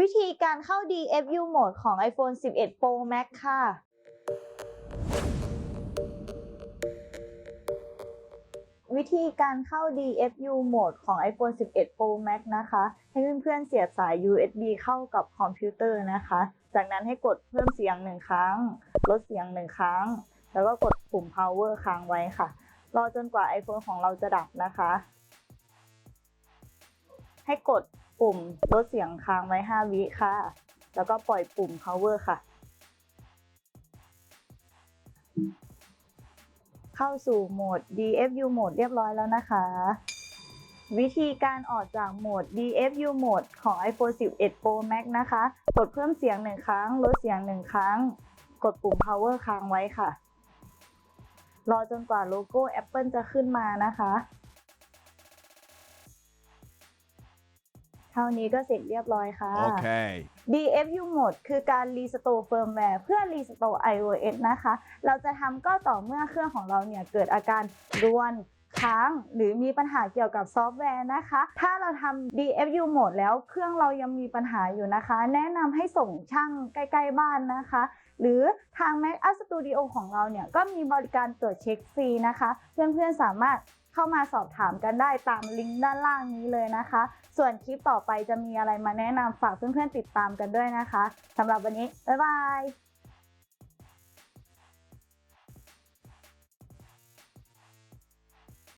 วิธีการเข้า DFU Mode ของ iPhone 11 Pro Max ค่ะ วิธีการเข้า DFU Mode ของ iPhone 11 Pro Max นะคะ ให้เพื่อนๆเสียบสาย USB เข้ากับคอมพิวเตอร์นะคะ จากนั้นให้กดเพิ่มเสียงหนึ่งครั้ง ลดเสียงหนึ่งครั้ง แล้วก็กดปุ่ม power ค้างไว้ค่ะ รอจนกว่า iPhone ของเราจะดับนะคะ ให้กด ปุ่มลดเสียงค้างไว้ 5 วิค่ะ แล้วก็ปล่อยปุ่ม power ค่ะ เข้าสู่โหมด DFU Mode เรียบร้อยแล้วนะคะ วิธีการออกจากโหมด DFU Mode ของ iPhone 11 Pro Max นะคะ กดเพิ่มเสียงหนึ่งครั้ง ลดเสียงหนึ่งครั้ง กดปุ่ม power ค้างไว้ค่ะ รอจนกว่าโลโก้ Apple จะขึ้นมานะคะ ท่านี้ก็เสร็จเรียบร้อยค่ะ Okay. DFU Mode คือการรีสโตร์เฟิร์มแวร์เพื่อรีสโตร์ iOS นะคะ เราจะทำก็ต่อเมื่อเครื่องของเราเนี่ยเกิดอาการรวนค้างหรือมีปัญหาเกี่ยวกับซอฟต์แวร์นะคะ ถ้าเราทำ DFU Mode แล้วเครื่องเรายังมีปัญหาอยู่นะคะ แนะนำให้ส่งช่างใกล้ ๆ บ้านนะคะ หรือทาง Mac Up Studio ของเราเนี่ยก็มีบริการตรวจเช็คฟรีนะคะ เพื่อนๆสามารถ เข้ามาสอบถามกันได้ตามลิงก์ด้านล่างนี้เลยนะคะ ส่วนคลิปต่อไปจะมีอะไรมาแนะนำฝากเพื่อนๆติดตามกันด้วยนะคะสำหรับวันนี้บ๊ายบาย